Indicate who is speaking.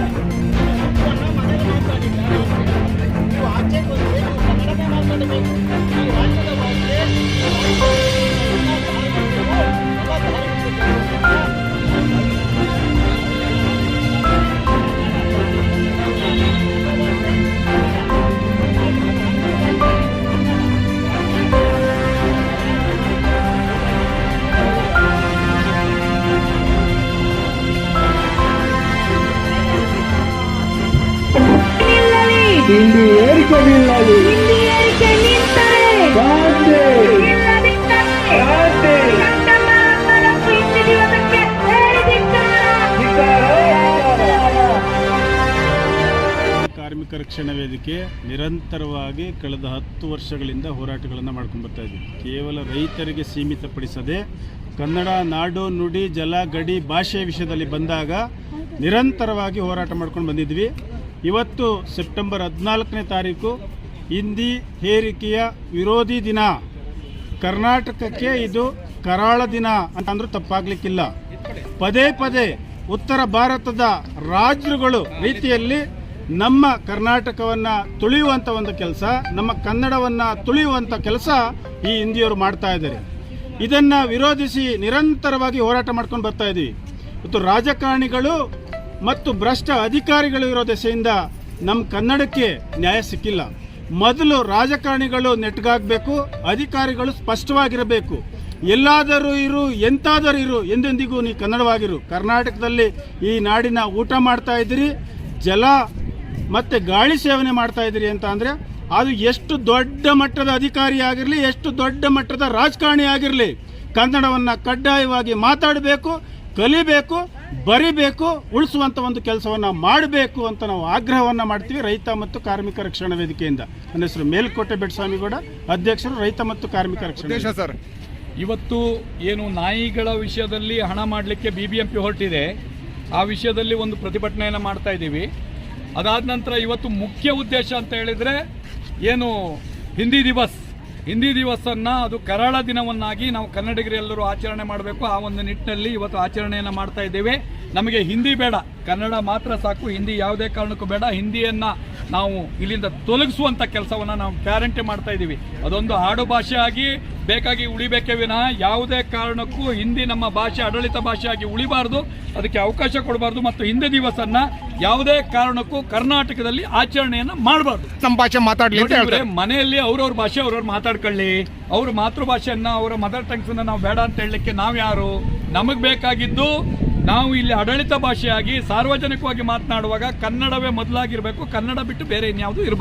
Speaker 1: Thank
Speaker 2: you.
Speaker 3: ಇಲ್ಲಿ ಏರಿಕೆ ನಿಲ್ಲಲಿ ಶಾಂತಿ ಶಾಂತಿ
Speaker 4: ಕಾರ್ಮಿಕ ರಕ್ಷಣಾ ವೇದಿಕೆ ನಿರಂತರವಾಗಿ ಕಳೆದ ಹತ್ತು ವರ್ಷಗಳಿಂದ ಹೋರಾಟಗಳನ್ನು ಮಾಡ್ಕೊಂಡು ಬರ್ತಾ ಇದ್ದೀವಿ ಕೇವಲ ರೈತರಿಗೆ ಸೀಮಿತಪಡಿಸದೆ ಕನ್ನಡ ನಾಡು ನುಡಿ ಜಲ ಗಡಿ ಭಾಷೆ ವಿಷಯದಲ್ಲಿ ಬಂದಾಗ ನಿರಂತರವಾಗಿ ಹೋರಾಟ ಮಾಡ್ಕೊಂಡು ಬಂದಿದ್ವಿ. ಇವತ್ತು ಸೆಪ್ಟೆಂಬರ್ ಹದಿನಾಲ್ಕನೇ ತಾರೀಕು, ಹಿಂದಿ ಹೇರಿಕೆಯ ವಿರೋಧಿ ದಿನ. ಕರ್ನಾಟಕಕ್ಕೆ ಇದು ಕರಾಳ ದಿನ ಅಂತ ಅಂದ್ರೂ ತಪ್ಪಾಗ್ಲಿಕ್ಕಿಲ್ಲ. ಪದೇ ಪದೇ ಉತ್ತರ ಭಾರತದ ರಾಜ್ಯಗಳು ರೀತಿಯಲ್ಲಿ ನಮ್ಮ ಕರ್ನಾಟಕವನ್ನ ತುಳಿಯುವಂತ ಒಂದು ಕೆಲಸ, ನಮ್ಮ ಕನ್ನಡವನ್ನ ತುಳಿಯುವಂತ ಕೆಲಸ ಈ ಹಿಂದಿಯವರು ಮಾಡ್ತಾ ಇದ್ದಾರೆ. ಇದನ್ನ ವಿರೋಧಿಸಿ ನಿರಂತರವಾಗಿ ಹೋರಾಟ ಮಾಡ್ಕೊಂಡು ಬರ್ತಾ ಇದ್ದೀವಿ ಮತ್ತು ರಾಜಕಾರಣಿಗಳು ಮತ್ತು ಭ್ರಷ್ಟ ಅಧಿಕಾರಿಗಳು ಇರೋ ದೆಸೆಯಿಂದ ನಮ್ಮ ಕನ್ನಡಕ್ಕೆ ನ್ಯಾಯ ಸಿಕ್ಕಿಲ್ಲ. ಮೊದಲು ರಾಜಕಾರಣಿಗಳು ನೆಟ್ಗಾಗಬೇಕು, ಅಧಿಕಾರಿಗಳು ಸ್ಪಷ್ಟವಾಗಿರಬೇಕು. ಎಲ್ಲಾದರೂ ಇರು, ಎಂತಾದರೂ ಇರು ಎಂದೆಂದಿಗೂ ನೀ ಕನ್ನಡವಾಗಿರು. ಕರ್ನಾಟಕದಲ್ಲಿ ಈ ನಾಡಿನ ಊಟ ಮಾಡ್ತಾ ಇದ್ದೀರಿ, ಜಲ ಮತ್ತು ಗಾಳಿ ಸೇವನೆ ಮಾಡ್ತಾ ಇದ್ದೀರಿ ಅಂತ ಅಂದರೆ ಅದು ಎಷ್ಟು ದೊಡ್ಡ ಮಟ್ಟದ ಅಧಿಕಾರಿ ಆಗಿರಲಿ, ಎಷ್ಟು ದೊಡ್ಡ ಮಟ್ಟದ ರಾಜಕಾರಣಿ ಆಗಿರಲಿ, ಕನ್ನಡವನ್ನ ಕಡ್ಡಾಯವಾಗಿ ಮಾತಾಡಬೇಕು, ಕಲಿಬೇಕು ಬರಿಬೇಕು ಉಳಿಸುವಂಥ ಒಂದು ಕೆಲಸವನ್ನ ಮಾಡಬೇಕು ಅಂತ ನಾವು ಆಗ್ರಹವನ್ನ ಮಾಡ್ತೀವಿ ರೈತ ಮತ್ತು ಕಾರ್ಮಿಕ ರಕ್ಷಣಾ ವೇದಿಕೆಯಿಂದ. ನನ್ನ ಹೆಸರು ಮೇಲ್ಕೋಟೆ ಬೆಟ್ಸ್ವಾಮಿಗೌಡ ಅಧ್ಯಕ್ಷರು ರೈತ ಮತ್ತು ಕಾರ್ಮಿಕ ರಕ್ಷಣಾ.
Speaker 5: ಸರ್. ಇವತ್ತು ಏನು ನಾಯಿಗಳ ವಿಷಯದಲ್ಲಿ ಹಣ ಮಾಡಲಿಕ್ಕೆ ಬಿ ಬಿ ಎಂ ಪಿ ಹೊರಟಿದೆ. ಆ ವಿಷಯದಲ್ಲಿ ಒಂದು ಪ್ರತಿಭಟನೆಯನ್ನು ಮಾಡ್ತಾ ಇದ್ದೀವಿ. ಅದಾದ ನಂತರ ಇವತ್ತು ಮುಖ್ಯ ಉದ್ದೇಶ ಅಂತ ಹೇಳಿದರೆ ಏನು ಹಿಂದಿ ದಿವಸ್. ಹಿಂದಿ ದಿವಸನ್ನ ಅದು ಕರಾಳ ದಿನವನ್ನಾಗಿ ನಾವು ಕನ್ನಡಿಗರೆಲ್ಲರೂ ಆಚರಣೆ ಮಾಡಬೇಕು. ಆ ಒಂದು ನಿಟ್ಟಿನಲ್ಲಿ ಇವತ್ತು ಆಚರಣೆಯನ್ನು ಮಾಡ್ತಾ ಇದ್ದೇವೆ. ನಮಗೆ ಹಿಂದಿ ಬೇಡ. ಕನ್ನಡ ಮಾತ್ರ ಸಾಕು. ಹಿಂದಿ ಯಾವುದೇ ಕಾರಣಕ್ಕೂ ಬೇಡ. ಹಿಂದಿಯನ್ನು ನಾವು ಇಲ್ಲಿಂದ ತೊಲಗಿಸುವಂಥ ಕೆಲಸವನ್ನು ನಾವು ಗ್ಯಾರಂಟಿ ಮಾಡ್ತಾ ಇದ್ದೀವಿ. ಅದೊಂದು ಆಡು ಭಾಷೆ ಆಗಿ ಬೇಕಾಗಿ ಉಳಿಬೇಕೇ ವಿನಃ ಯಾವುದೇ ಕಾರಣಕ್ಕೂ ಹಿಂದಿ ನಮ್ಮ ಭಾಷೆ ಆಡಳಿತ ಭಾಷೆಯಾಗಿ ಉಳಿಬಾರ್ದು ಅದಕ್ಕೆ ಅವಕಾಶ ಕೊಡಬಾರ್ದು ಮತ್ತು ಹಿಂದಿ ದಿವಸನ್ನ ಯಾವುದೇ ಕಾರಣಕ್ಕೂ ಕರ್ನಾಟಕದಲ್ಲಿ ಆಚರಣೆಯನ್ನು ಮಾಡಬಾರ್ದು.
Speaker 6: ನಮ್ಮ ಭಾಷೆ ಮಾತಾಡಲಿ
Speaker 5: ಮನೆಯಲ್ಲಿ ಅವ್ರವ್ರ ಭಾಷೆ ಅವ್ರವ್ರು ಮಾತಾಡ್ಕೊಳ್ಳಿ ಅವ್ರ ಮಾತೃಭಾಷೆಯನ್ನ ಅವರ ಮದರ್ ಟಂಗ್ಸ್ ನಾವು ಬೇಡ ಅಂತ ಹೇಳಲಿಕ್ಕೆ ನಾವು ಯಾರು? ನಮಗೆ ಬೇಕಾಗಿದ್ದು ನಾವು ಇಲ್ಲಿ ಆಡಳಿತ ಭಾಷೆಯಾಗಿ ಸಾರ್ವಜನಿಕವಾಗಿ ಮಾತನಾಡುವಾಗ ಕನ್ನಡವೇ ಮೊದಲಾಗಿರಬೇಕು ಕನ್ನಡ ಬಿಟ್ಟು ಬೇರೆ ಇನ್ಯಾವುದು ಇರಬಾರ್ದು.